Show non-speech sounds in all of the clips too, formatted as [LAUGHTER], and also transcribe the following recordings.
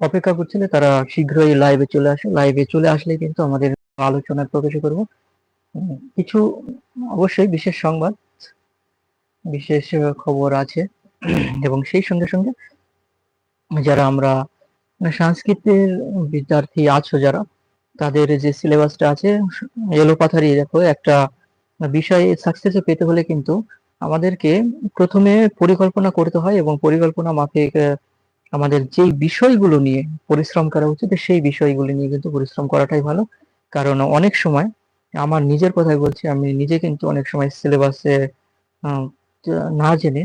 অপেক্ষা করছিলে, তারা শীঘ্রই লাইভে চলে আসে। লাইভে চলে আসলে কিন্তু আমাদের আলোচনায় প্রকাশ করব। কিছু অবশ্যই বিশেষ সংবাদ, বিশেষ খবর আছে। এবং সেই সঙ্গে সঙ্গে যারা আমরা সংস্কৃতের বিদ্যার্থী আছো যারা, তাদের যে সিলেবাসটা আছে এলো পাথারি দেখো, একটা বিষয় সাকসেসে পেতে হলে কিন্তু আমাদেরকে প্রথমে পরিকল্পনা করতে হয় এবং পরিকল্পনা মাফিক আমাদের যেই বিষয়গুলো নিয়ে পরিশ্রম করা উচিত, সেই বিষয়গুলো নিয়ে কিন্তু পরিশ্রম করাটাই ভালো। কারণ অনেক সময় আমার নিজের কথাই বলছি, আমি নিজে কিন্তু অনেক সময় সিলেবাসে না জেনে,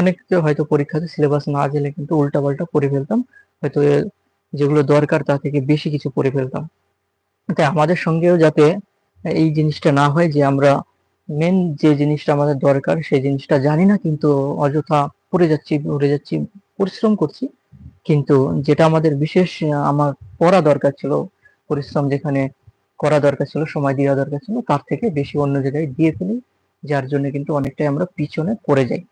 অনেক হয়তো পরীক্ষাতে সিলেবাস না জেনে কিন্তু উল্টাপাল্টা পড়ে ফেলতাম। হয়তো যেগুলো দরকার তা থেকে বেশি কিছু পড়ে ফেলতাম। তাই আমাদের সঙ্গেও যাতে এই জিনিসটা না হয় যে আমরা মেন যে জিনিসটা আমাদের দরকার, সেই জিনিসটা জানি না, কিন্তু অযথা পড়ে যাচ্ছি পড়ে যাচ্ছি পরিশ্রম করছি। কিন্তু যেটা আমাদের বিশেষ আমার পড়া দরকার ছিল, পরিশ্রম যেখানে করা দরকার ছিল, সময় দেওয়া দরকার ছিল, তার থেকে বেশি অন্য জায়গায় দিয়ে ফেলি, যার জন্য কিন্তু অনেকটাই আমরা পিছনে পড়ে যাই।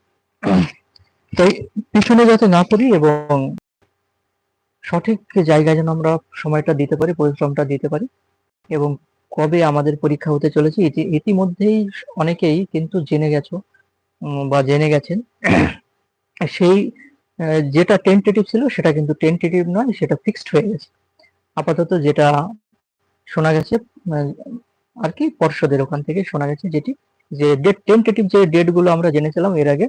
তাই পিছনে যাতে না পড়ি এবং সঠিক জায়গায় যেন আমরা সময়টা দিতে পারি, পরিশ্রমটা দিতে পারি এবং কবে আমাদের পরীক্ষা হতে চলেছে, ইতি, ইতিমধ্যেই অনেকেই কিন্তু জেনে গেছো বা জেনে গেছেন, সেই যেটা টেন্টেটিভ ছিল সেটা কিন্তু টেন্টেটিভ নয়, সেটা ফিক্সড হয়ে গেছে। আপাতত যেটা শোনা গেছে আর কি পর্ষদের ওখান থেকে শোনা গেছে যেটি, যে ডেট টেন্টেটিভ যে ডেটগুলো আমরা জেনেছিলাম এর আগে,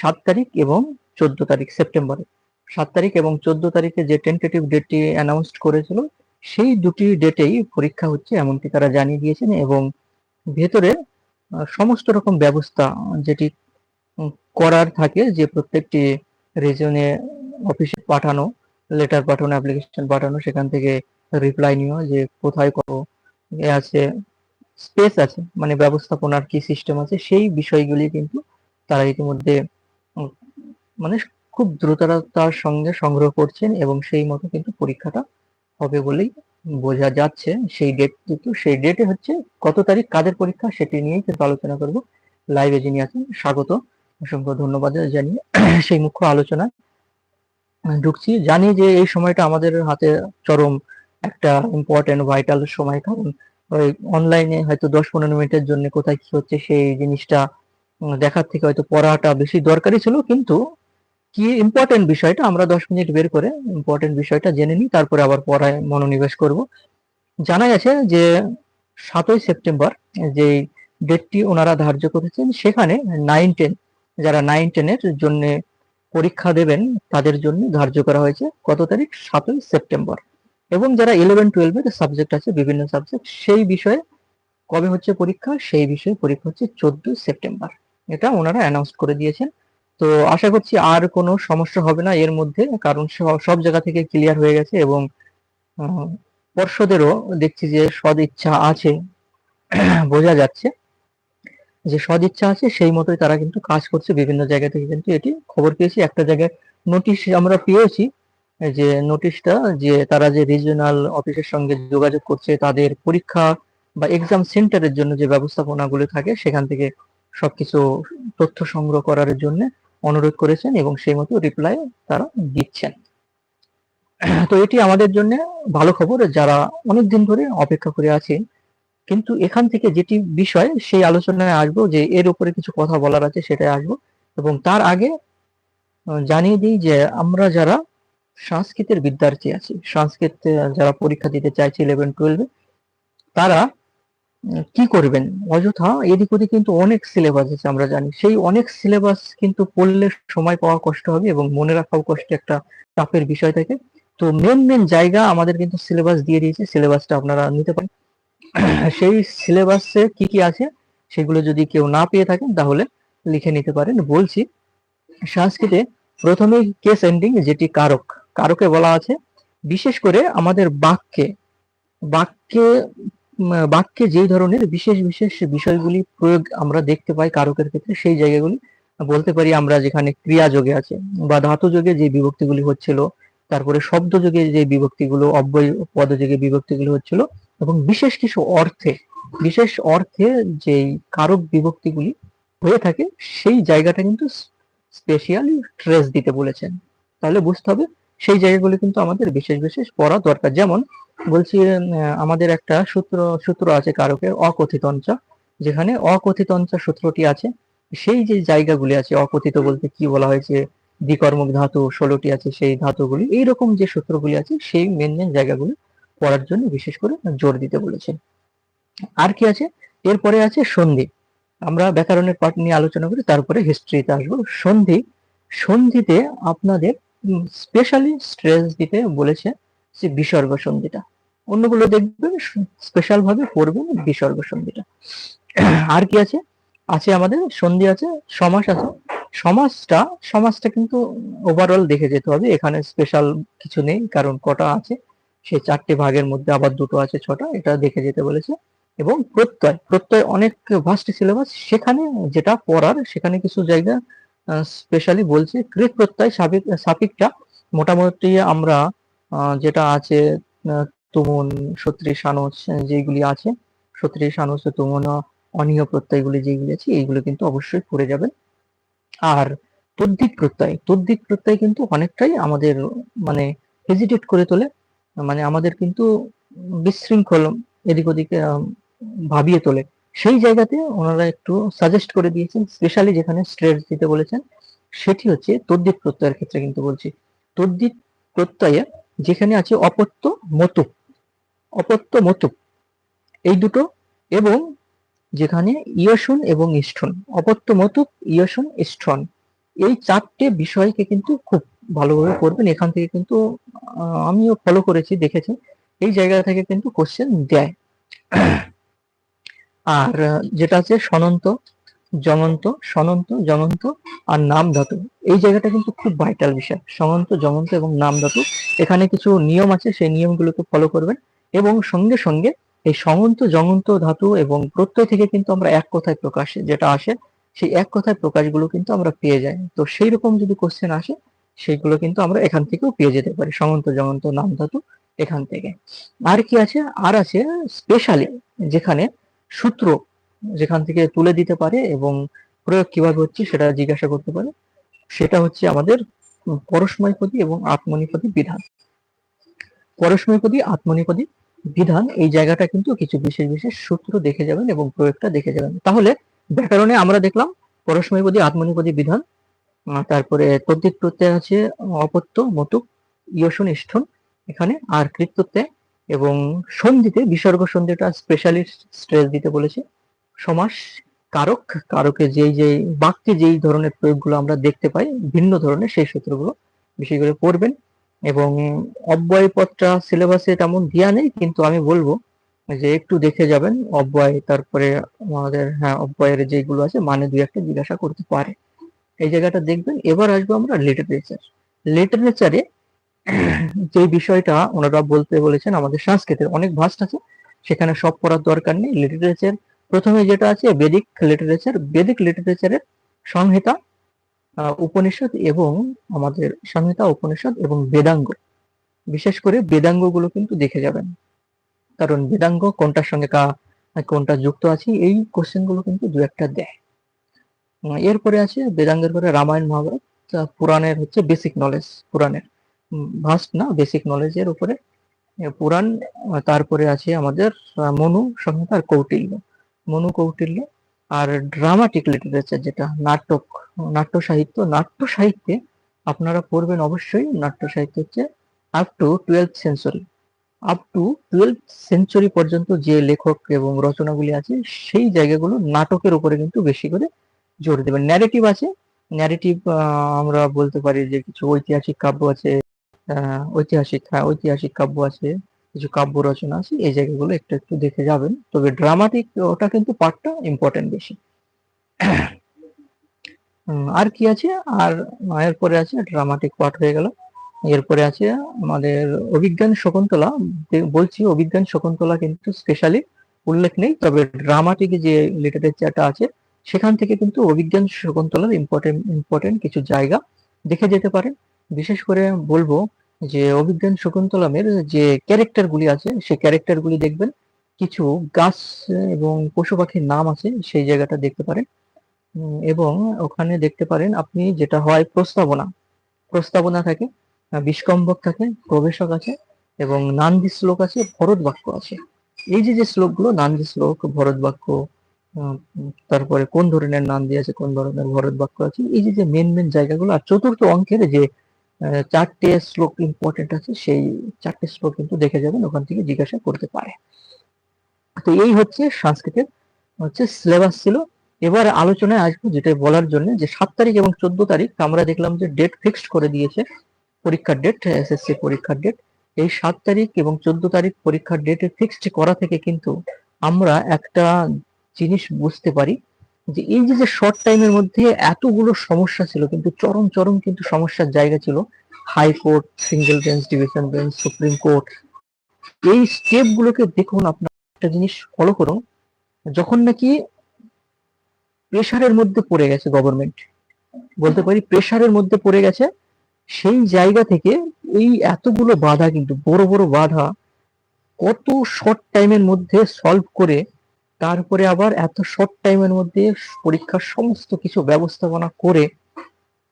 সাত তারিখ এবং চোদ্দ তারিখ, সেপ্টেম্বরে। সাত তারিখ এবং চোদ্দ তারিখে যে টেন্টেটিভ ডেটটি অ্যানাউন্সড করেছিল, সেই দুটি ডেটেই পরীক্ষা হচ্ছে এমনকি তারা জানিয়ে দিয়েছেন এবং ভেতরে সমস্ত রকম ব্যবস্থা যেটি করার থাকে যে প্রত্যেকটি রিজনে অফিসে পাঠানো লেটার পাঠানো অ্যাপ্লিকেশন পাঠানো, সেখান থেকে রিপ্লাই নেওয়া যে কোথায় কত আছে স্পেস আছে মানে ব্যবস্থাপনার কি সিস্টেম আছে, সেই বিষয়গুলি কিন্তু তারা ইতিমধ্যে মানে খুব দ্রুততার সঙ্গে সংগ্রহ করছেন এবং সেই মতো কিন্তু পরীক্ষাটা হবে বলেই বোঝা যাচ্ছে। সেই ডেট কিন্তু, সেই ডেটে হচ্ছে কত তারিখ, কাদের পরীক্ষা, সেটি নিয়েই কিন্তু আলোচনা করব। লাইভে যিনি আছেন, স্বাগত। অসংখ্য ধন্যবাদ জানিয়ে [CLEARS THROAT] সেই মুখ্য আলোচনা ঢুকছি। জানি যে এই সময়টা আমাদের হাতে চরম একটা ইম্পর্টেন্ট ভাইটাল সময়। কারণ ওই অনলাইনে হয়তো দশ পনেরো মিনিটের জন্য কোথায় কি হচ্ছে সেই জিনিসটা দেখার থেকে হয়তো পড়াটা বেশি দরকারি ছিল। কিন্তু কি ইম্পর্টেন্ট বিষয়টা আমরা দশ মিনিট বের করে ইম্পর্টেন্ট বিষয়টা জেনে নিই, তারপরে আবার পড়ায় মনোনিবেশ করব। জানা গেছে যে সাতই সেপ্টেম্বর যে ডেটটি ওনারা ধার্য করেছেন, সেখানে নাইন টেন যারা নাইন টেনের জন্য পরীক্ষা দেবেন, তাদের জন্য ধার্য করা হয়েছে কত তারিখ? সাতই সেপ্টেম্বর। এবং যারা ইলেভেন টুয়েলভের সাবজেক্ট আছে, বিভিন্ন সাবজেক্ট সেই বিষয়ে কবে হচ্ছে পরীক্ষা? সেই বিষয়ে পরীক্ষা হচ্ছে চোদ্দই সেপ্টেম্বর। এটা ওনারা অ্যানাউন্স করে দিয়েছেন। তো আশা করছি আর কোনো সমস্যা হবে না এর মধ্যে, কারণ সব- জায়গা থেকে ক্লিয়ার হয়ে গেছে এবং পর্ষদেরও দেখছি যে সদ ইচ্ছা আছে, বোঝা যাচ্ছে। যে সদ ইচ্ছা আছে, সেই মতোই তারা কিন্তু কাজ করছে বিভিন্ন জায়গা থেকে। কিন্তু এটি খবর পেয়েছি, একটা জায়গায় নোটিশ আমরা পেয়েছি যে নোটিশটা যে তারা যে রিজিওনাল অফিসের সঙ্গে যোগাযোগ করছে, তাদের পরীক্ষা বা এক্সাম সেন্টারের জন্য যে ব্যবস্থাপনাগুলো থাকে, সেখান থেকে সবকিছু তথ্য সংগ্রহ করার জন্য অনুরোধ করেছেন এবং সেই মতো রিপ্লাই তারা দিচ্ছেন। তো এটি আমাদের জন্য ভালো খবর, যারা অনেকদিন ধরে অপেক্ষা করে আছে কিন্তু এখান থেকে যেটি বিষয়, সেই আলোচনায় আসব যে এর উপরে কিছু কথা বলার আছে, সেটাই আসব। এবং তার আগে জানিয়ে দিই যে আমরা যারা সংস্কৃতের বিদ্যার্থী আছি, সংস্কৃত যারা পরীক্ষা দিতে চাইছে ইলেভেন টুয়েলভে তারা কি করবেন? অযথা এদিক ওদিক কিন্তু অনেক সিলেবাস আছে আমরা জানি। সেই অনেক সিলেবাস কিন্তু পড়লে সময় পাওয়া কষ্ট হবে এবং মনে রাখাও কষ্ট একটা চাপের বিষয় থাকে। তো মেন মেন জায়গা আমাদের কিন্তু সিলেবাস দিয়ে দিয়েছে সিলেবাসটা আপনারা নিতে পারেন। [COUGHS] সেই সিলেবাসে কি কি আছে সেগুলো যদি কেউ না পেয়ে থাকেন, তাহলে লিখে নিতে পারেন। বলছি, সংস্কৃতে প্রথমে কেস এন্ডিং যেটি কারক, কারকে বলা আছে। বিশেষ করে আমাদের বাক্যে বাক্যে বাক্যে যেই ধরনের বিশেষ বিশেষ বিষয়গুলি প্রয়োগ আমরা দেখতে পাই কারকের ক্ষেত্রে, সেই জায়গাগুলি বলতে পারি আমরা যেখানে ক্রিয়া যোগে আছে বা ধাতু যোগে যে বিভক্তিগুলি হচ্ছিল, তারপরে শব্দ যোগে যে বিভক্তিগুলো, অব্যয় পদযোগে বিভক্তিগুলো হচ্ছিল এবং বিশেষ কিছু অর্থে, বিশেষ অর্থে যেই কারক বিভক্তিগুলি হয়ে থাকে, সেই জায়গাটা কিন্তু স্পেশালি ট্রেস দিতে বলেছেন। তাহলে বুঝতে হবে, সেই জায়গাগুলো কিন্তু আমাদের বিশেষ বিশেষ পড়া দরকার। যেমন বলছি আমাদের একটা সূত্র সূত্র আছে কারকের অকথিত অঞ্চল যেখানে অকথিত অঞ্চল সূত্রটি আছে। সেই যে জায়গাগুলি আছে, অকথিত বলতে কি বলা হয়েছে, দ্বিকর্মক ধাতু ষোলোটি আছে, সেই ধাতুগুলি, এইরকম যে সূত্রগুলি আছে, সেই মেন মেন জায়গাগুলি পড়ার জন্য বিশেষ করে জোর দিতে বলেছেন। আর কি আছে? এরপরে আছে সন্ধি। আমরা ব্যাকরণের পাঠ নিয়ে আলোচনা করি, তারপরে হিস্ট্রিতে আসব। সন্ধি, সন্ধিতে আপনাদের স্পেশালি স্ট্রেস দিতে বলেছে যে বিসর্গ সন্ধিটা। অন্যগুলো দেখবেন স্পেশাল ভাবে পড়বেন বিসর্গ সন্ধিটা। আর কি আছে? আছে আমাদের সন্ধি আছে, সমাস আছে। সমাজটা সমাজটা কিন্তু ওভারঅল দেখে যেতে হবে। এখানে স্পেশাল কিছু নেই, কারণ কটা আছে। সেই চারটে ভাগের মধ্যে আবার দুটো আছে, ছটা, এটা দেখে যেতে বলেছে। এবং প্রত্যয় প্রত্যয় অনেক ভাস্ট সিলেবাস সেখানে যেটা পড়ার, সেখানে কিছু জায়গা স্পেশালি বলছে কৃত প্রত্যয় সাপিক সাপিকটা। মোটামুটি আমরা যেটা আছে তুমন সত্রী সানস যেগুলি আছে সত্রী সানস তুমন অনীয় প্রত্যয়গুলি যেগুলি আছে, এইগুলো কিন্তু অবশ্যই পড়ে যাবেন। আর তদ্দিক প্রত্যয় তদ্দিক প্রত্যয় কিন্তু অনেকটাই আমাদের মানে হেজিটেট করে তোলে। মানে আমাদের কিন্তু বিশৃঙ্খল এদিক ওদিকে ভাবিয়ে তোলে। সেই জায়গাতে ওনারা একটু সাজেস্ট করে দিয়েছেন স্পেশালি যেখানে স্ট্রেস দিতে বলেছেন, সেটি হচ্ছে তদ্দিক প্রত্যয়ের ক্ষেত্রে কিন্তু বলছি। তদ্দিক প্রত্যয়ে যেখানে আছে অপত্য মতুক অপত্য মতুক এই দুটো এবং যেখানে ইয়সন এবং ইষ্ঠন, অপত্য মতুক ইয়সন, ইষ্ঠন, এই চারটে বিষয়কে কিন্তু খুব ভালোভাবে পড়বেন এখান থেকে কিন্তু আমিও ফলো করেছি দেখেছি। এই জায়গা থেকে কিন্তু কোশ্চেন দেয়। [COUGHS] আর যেটা আছে সনন্ত জমন্ত সনন্ত জমন্ত আর নাম ধাতু। এই জায়গাটা কিন্তু খুব ভাইটাল বিষয়। সনন্ত জমন্ত এবং নাম ধাতু। এখানে কিছু নিয়ম আছে সেই নিয়মগুলোকে ফলো করবেন। এবং সঙ্গে সঙ্গে এই সমন্ত জমন্ত ধাতু এবং প্রত্যয় থেকে কিন্তু আমরা এক কথায় প্রকাশ যেটা আসে সেই এক কথায় প্রকাশগুলো কিন্তু আমরা পেয়ে যাই। তো সেই রকম যদি কোশ্চেন আসে সেইগুলো কিন্তু আমরা এখান থেকেও পেয়ে যেতে পারি। সমন্ত জমন্ত নাম ধাতু এখান থেকে। আর কি আছে? আর আছে স্পেশালি যেখানে সূত্র যেখান থেকে তুলে দিতে পারে এবং প্রয়োগ কীভাবে হচ্ছে সেটা জিজ্ঞাসা করতে পারে। সেটা হচ্ছে আমাদের পরস্ময়পদী এবং আত্মনিপদী বিধান। পরস্ময়পদী আত্মনিপদী বিধান এই জায়গাটা কিন্তু কিছু বিশেষ বিশেষ সূত্র দেখে যাবেন এবং প্রয়োগটা দেখে যাবেন। তাহলে ব্যাকরণে আমরা দেখলাম পরস্ময়পদী আত্মনিপদী বিধান তারপরে তদ্দিক প্রত্যয় আছে, অপত্য, মতুক ইয়সন ইষ্ঠন এখানে আর কৃত্যতে এবং সন্ধিতে, বিসর্গ সন্ধিটা স্পেশালি স্ট্রেস দিতে বলেছে, সমাস, কারক, কারকে যেই যেই বাক্যে যেই ধরনের প্রয়োগগুলো আমরা দেখতে পাই, ভিন্ন ধরনের সেই সূত্রগুলো বিশেষ করে পড়বেন, এবং অব্যয় পদটা সিলেবাসে তেমন দেওয়া নেই, কিন্তু আমি বলব যে একটু দেখে যাবেন, অব্যয়, তারপরে আমাদের হ্যাঁ অব্যয়ের যেগুলো আছে মানে দুই একটা জিজ্ঞাসা করতে পারে। এই জায়গাটা দেখবেন, এবার আসব আমরা লিটারেচার লিটারেচারে যে বিষয়টা ওনারা বলতে বলেছেন, আমাদের সংস্কৃতের অনেক ভাস্ট আছে, সেখানে সব পড়ার দরকার নেই। লিটারেচার প্রথমে যেটা আছে বেদিক লিটারেচার বেদিক লিটারেচারের সংহিতা উপনিষদ এবং আমাদের সংহিতা, উপনিষদ এবং বেদাঙ্গ। বিশেষ করে বেদাঙ্গগুলো কিন্তু দেখে যাবেন। কারণ বেদাঙ্গ কোনটার সঙ্গে কোনটা যুক্ত আছে, এই কোশ্চেনগুলো কিন্তু দু একটা দেয়। এরপরে আছে বেদাঙ্গের পরে রামায়ণ মহাভারত পুরাণের হচ্ছে বেসিক নলেজ পুরাণের। ভাস্ট না বেসিক নলেজের উপরে। পুরাণ তারপরে আছে আমাদের মনু সংহিতা আর কৌটিল্য। মনু কৌটিল্য আর ড্রামাটিক লিটারেচার যেটা, নাটক, নাট্য সাহিত্য। নাট্য সাহিত্যে আপনারা পড়বেন অবশ্যই, নাট্য সাহিত্য হচ্ছে up to twelve century up to twelve century পর্যন্ত যে লেখক এবং রচনাগুলি আছে, সেই জায়গাগুলো নাটকের উপরে কিন্তু বেশি করে জোর দেবেন। ন্যারেটিভ আছে। ন্যারেটিভ আমরা বলতে পারি যে কিছু ঐতিহাসিক কাব্য আছে ঐতিহাসিক হ্যাঁ ঐতিহাসিক কাব্য আছে, কিছু কাব্য রচনা আছে, এই জায়গাগুলো একটু একটু দেখে যাবেন। তবে ড্রামাটিক ওটা কিন্তু পার্টটা ইম্পর্টেন্ট বেশি। আর কি আছে? আর এরপরে আছে ড্রামাটিক পার্ট হয়ে গেল। এরপরে আছে আমাদের অভিজ্ঞান শকুন্তলা। বলছি অভিজ্ঞান শকুন্তলা কিন্তু স্পেশালি উল্লেখ নেই, তবে ড্রামাটিক যে লিটারেচারটা আছে সেখান থেকে কিন্তু অভিজ্ঞান শকুন্তলার ইম্পর্টেন্ট ইম্পর্টেন্ট কিছু জায়গা দেখে যেতে পারেন। বিশেষ করে বলব যে অভিজ্ঞান শকুন্তলামের যে ক্যারেক্টার গুলি আছে, সেই ক্যারেক্টার গুলি দেখবেন। কিছু গাছ এবং পশু পাখির নাম আছে, সেই জায়গাটা দেখতে পারেন। এবং ওখানে দেখতে পারেন আপনি যেটা হয় প্রস্তাবনা। প্রস্তাবনা থাকে, বিষ্কম্বক থাকে, প্রবেশক আছে এবং নান্দি শ্লোক আছে, ভরত বাক্য আছে। এই যে যে শ্লোকগুলো নান্দি শ্লোক, ভরত বাক্য তারপরে কোন ধরনের নান্দি আছে কোন ধরনের ভরত বাক্য আছে, এই যে যে মেন মেন জায়গাগুলো, আর চতুর্থ অঙ্কের যে চারটে শ্লোক ইম্পর্টেন্ট আছে, সেই চারটে শ্লোক কিন্তু দেখে যাবেন, ওখান থেকে জিজ্ঞাসা করতে পারে। তো এই হচ্ছে সংস্কৃতের হচ্ছে সিলেবাস ছিল। এবার আলোচনায় আসব যেটা বলার জন্য, যে সাত তারিখ এবং চোদ্দ তারিখ, আমরা দেখলাম যে ডেট ফিক্সড করে দিয়েছে পরীক্ষার ডেট এসএসসি পরীক্ষার ডেট এই সাত তারিখ এবং চোদ্দ তারিখ পরীক্ষার ডেটে ফিক্সড করা থেকে কিন্তু আমরা একটা জিনিস বুঝতে পারি যে এই যে যে শর্ট টাইমের মধ্যে এতগুলো সমস্যা ছিল, কিন্তু চরম চরম কিন্তু সমস্যার জায়গা ছিল high court single bench division bench supreme court এই স্টেপ গুলোকে দেখুন আপনার একটা জিনিস ফলো করুন। যখন নাকি প্রেশারের মধ্যে পড়ে গেছে গভর্নমেন্ট বলতে পারি প্রেশারের মধ্যে পড়ে গেছে, সেই জায়গা থেকে এই এতগুলো বাধা কিন্তু, বড় বড় বাধা কত শর্ট টাইমের মধ্যে সলভ করে তারপরে আবার এত শর্ট টাইমের মধ্যে পরীক্ষার সমস্ত কিছু ব্যবস্থাপনা করে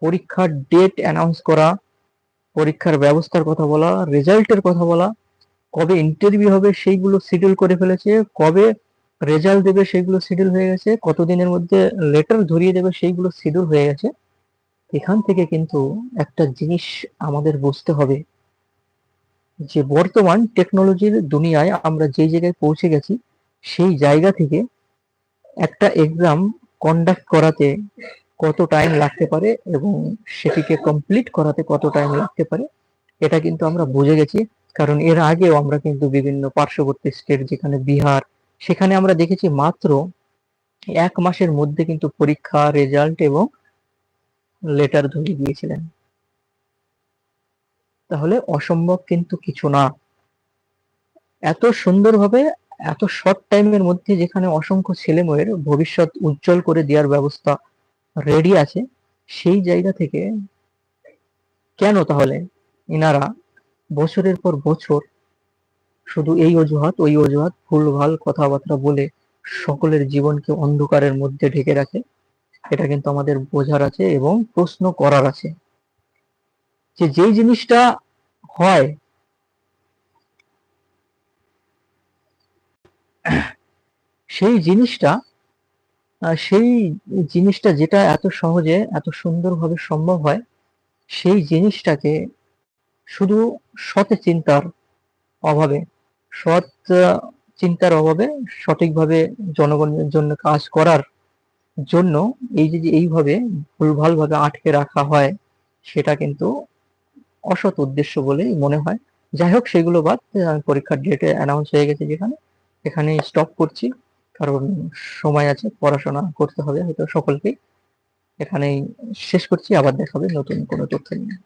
পরীক্ষার ডেট অ্যানাউন্স করা, পরীক্ষার ব্যবস্থার কথা বলা রেজাল্টের কথা বলা, কবে ইন্টারভিউ হবে সেইগুলো শিডিউল করে ফেলেছে, কবে রেজাল্ট দেবে সেইগুলো শিডিউল হয়ে গেছে, কতদিনের মধ্যে লেটার ধরিয়ে দেবে সেইগুলো শিডিউল হয়ে গেছে। এখান থেকে কিন্তু একটা জিনিস আমাদের বুঝতে হবে যে বর্তমান টেকনোলজির দুনিয়ায় আমরা যে জায়গায় পৌঁছে গেছি সেই জায়গা থেকে একটা এক্সাম কন্ডাক্ট করাতে কত টাইম লাগতে পারে এবং সেটিকে কমপ্লিট করাতে কত টাইম লাগতে পারে, এটা কিন্তু আমরা বুঝে গেছি। কারণ এর আগেও আমরা কিন্তু বিভিন্ন পার্শ্ববর্তী স্টেট যেখানে বিহার, সেখানে আমরা দেখেছি মাত্র এক মাসের মধ্যে কিন্তু পরীক্ষা রেজাল্ট এবং লেটার ধরিয়ে দিয়েছিলেন। তাহলে অসম্ভব কিন্তু কিছু না। এত সুন্দরভাবে এত শর্ট টাইমের মধ্যে যেখানে অসংখ্য ছেলেমেয়ের ভবিষ্যৎ উজ্জ্বল করে দেওয়ার ব্যবস্থা রেডি আছে, সেই জায়গা থেকে কেন তাহলে এনারা বছরের পর বছর শুধু এই অজুহাত, ওই অজুহাত, ভুলভাল কথাবার্তা বলে সকলের জীবনকে অন্ধকারের মধ্যে ঢেকে রাখে, এটা কিন্তু আমাদের বোঝার আছে এবং প্রশ্ন করার আছে। যে যেই জিনিসটা হয় সেই জিনিসটা সেই জিনিসটা যেটা এত সহজে, এত সুন্দরভাবে সম্ভব হয়, সেই জিনিসটাকে শুধু সৎ চিন্তার অভাবে, সৎ চিন্তার অভাবে সঠিকভাবে জনগণের জন্য কাজ করার জন্য এই যে এইভাবে ভুলভালভাবে আটকে রাখা হয়, সেটা কিন্তু অসৎ উদ্দেশ্য বলেই মনে হয়। যাই হোক, সেগুলো বাদ পরীক্ষার ডেটে অ্যানাউন্স হয়ে গেছে যেখানে এখানে স্টপ করছি। কারণ সময় আছে, পড়াশোনা করতে হবে হয়তো সকলকেই। এখানেই শেষ করছি, আবার দেখাবে নতুন কোনো তথ্য নিয়ে।